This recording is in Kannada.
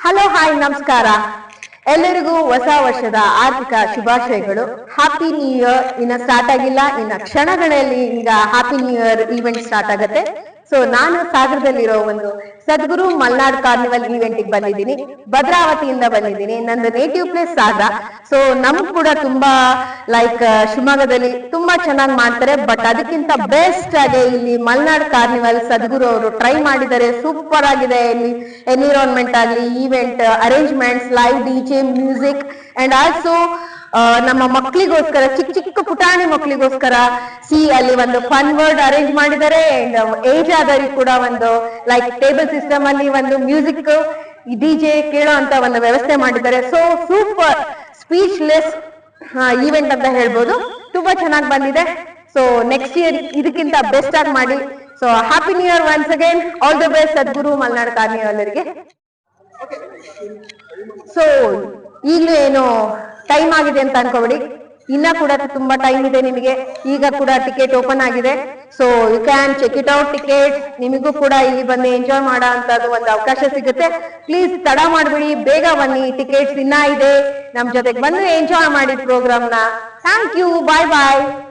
ಹಲೋ, ಹಾಯ್, ನಮಸ್ಕಾರ. ಎಲ್ಲರಿಗೂ ಹೊಸ ವರ್ಷದ ಆರ್ಥಿಕ ಶುಭಾಶಯಗಳು. ಹ್ಯಾಪಿ ನ್ಯೂ ಇಯರ್ ಇನ್ನ ಸ್ಟಾರ್ಟ್ ಆಗಿಲ್ಲ. ಇನ್ನ ಕ್ಷಣಗಳಲ್ಲಿ ಈಗ happy new year event start ಆಗುತ್ತೆ. ಸೊ ನಾನು ಸಾಗರದಲ್ಲಿರೋ ಒಂದು ಸದ್ಗುರು ಮಲ್ನಾಡ್ ಕಾರ್ನಿವಲ್ ಈವೆಂಟ್ ಬಂದಿದ್ದೀನಿ. ಭದ್ರಾವತಿಯಿಂದ ಬಂದಿದ್ದೀನಿ. ನಂದು ನೇಟಿವ್ ಪ್ಲೇಸ್ ಸಾಗರ. ಸೊ ನಮ್ಗ್ ಕೂಡ ತುಂಬಾ ಲೈಕ್ ಶಿವಮೊಗ್ಗದಲ್ಲಿ ತುಂಬಾ ಚೆನ್ನಾಗಿ ಮಾಡ್ತಾರೆ. ಬಟ್ ಅದಕ್ಕಿಂತ ಬೆಸ್ಟ್ ಆಗಿ ಇಲ್ಲಿ ಮಲ್ನಾಡ್ ಕಾರ್ನಿವಲ್ ಸದ್ಗುರು ಅವರು ಟ್ರೈ ಮಾಡಿದ್ದಾರೆ. ಸೂಪರ್ ಆಗಿದೆ. ಇಲ್ಲಿ ಎನ್ವಿರಾನ್ಮೆಂಟ್ ಆಗಲಿ event arrangements live DJ music and also ನಮ್ಮ ಮಕ್ಕಳಿಗೋಸ್ಕರ ಚಿಕ್ಕ ಚಿಕ್ಕ ಪುಟಾಣಿ ಮಕ್ಕಳಿಗೋಸ್ಕರ ಸಿ ಅಲ್ಲಿ ಒಂದು ಫನ್ ವರ್ಡ್ ಅರೇಂಜ್ ಮಾಡಿದ್ದಾರೆ. ಏಜ್ ಆದವರಿಗೆ ಕೂಡ ಒಂದು ಲೈಕ್ ಟೇಬಲ್ ಸಿಸ್ಟಮ್ ಅಲ್ಲಿ ಒಂದು ಮ್ಯೂಸಿಕ್ ಡಿಜೆ ಕೇಳೋ ಅಂತ ಒಂದು ವ್ಯವಸ್ಥೆ ಮಾಡಿದ್ದಾರೆ. So super speechless event ಅಂತ ಹೇಳ್ಬೋದು. ತುಂಬಾ ಚೆನ್ನಾಗಿ ಬಂದಿದೆ. ಸೊ ನೆಕ್ಸ್ಟ್ ಇಯರ್ ಇದಕ್ಕಿಂತ ಬೆಸ್ಟ್ ಆಗಿ ಮಾಡಿ. So happy new year once again all the best Sadguru Malnad ಕಾರ್ನಿವಲ್ಲರಿಗೆ so ಈಗಲೂ ಏನು ಟೈಮ್ ಆಗಿದೆ ಅಂತ ಅನ್ಕೋಬೇಡಿ. ಇನ್ನ ಕೂಡ ತುಂಬಾ ಟೈಮ್ ಇದೆ ನಿಮಗೆ. ಈಗ ಕೂಡ ಟಿಕೆಟ್ ಓಪನ್ ಆಗಿದೆ. So you can check it out ticket ನಿಮಗೂ ಕೂಡ ಇಲ್ಲಿ ಬಂದು ಎಂಜಾಯ್ ಮಾಡೋ ಒಂದು ಅವಕಾಶ ಸಿಗುತ್ತೆ. ಪ್ಲೀಸ್ ತಡ ಮಾಡ್ಬಿಡಿ. ಬೇಗ ಬನ್ನಿ. ಟಿಕೆಟ್ಸ್ ಇನ್ನ ಇದೆ. ನಮ್ ಜೊತೆಗೆ ಬಂದು ಎಂಜಾಯ್ ಮಾಡಿ ಪ್ರೋಗ್ರಾಮ್ನ. Thank you bye bye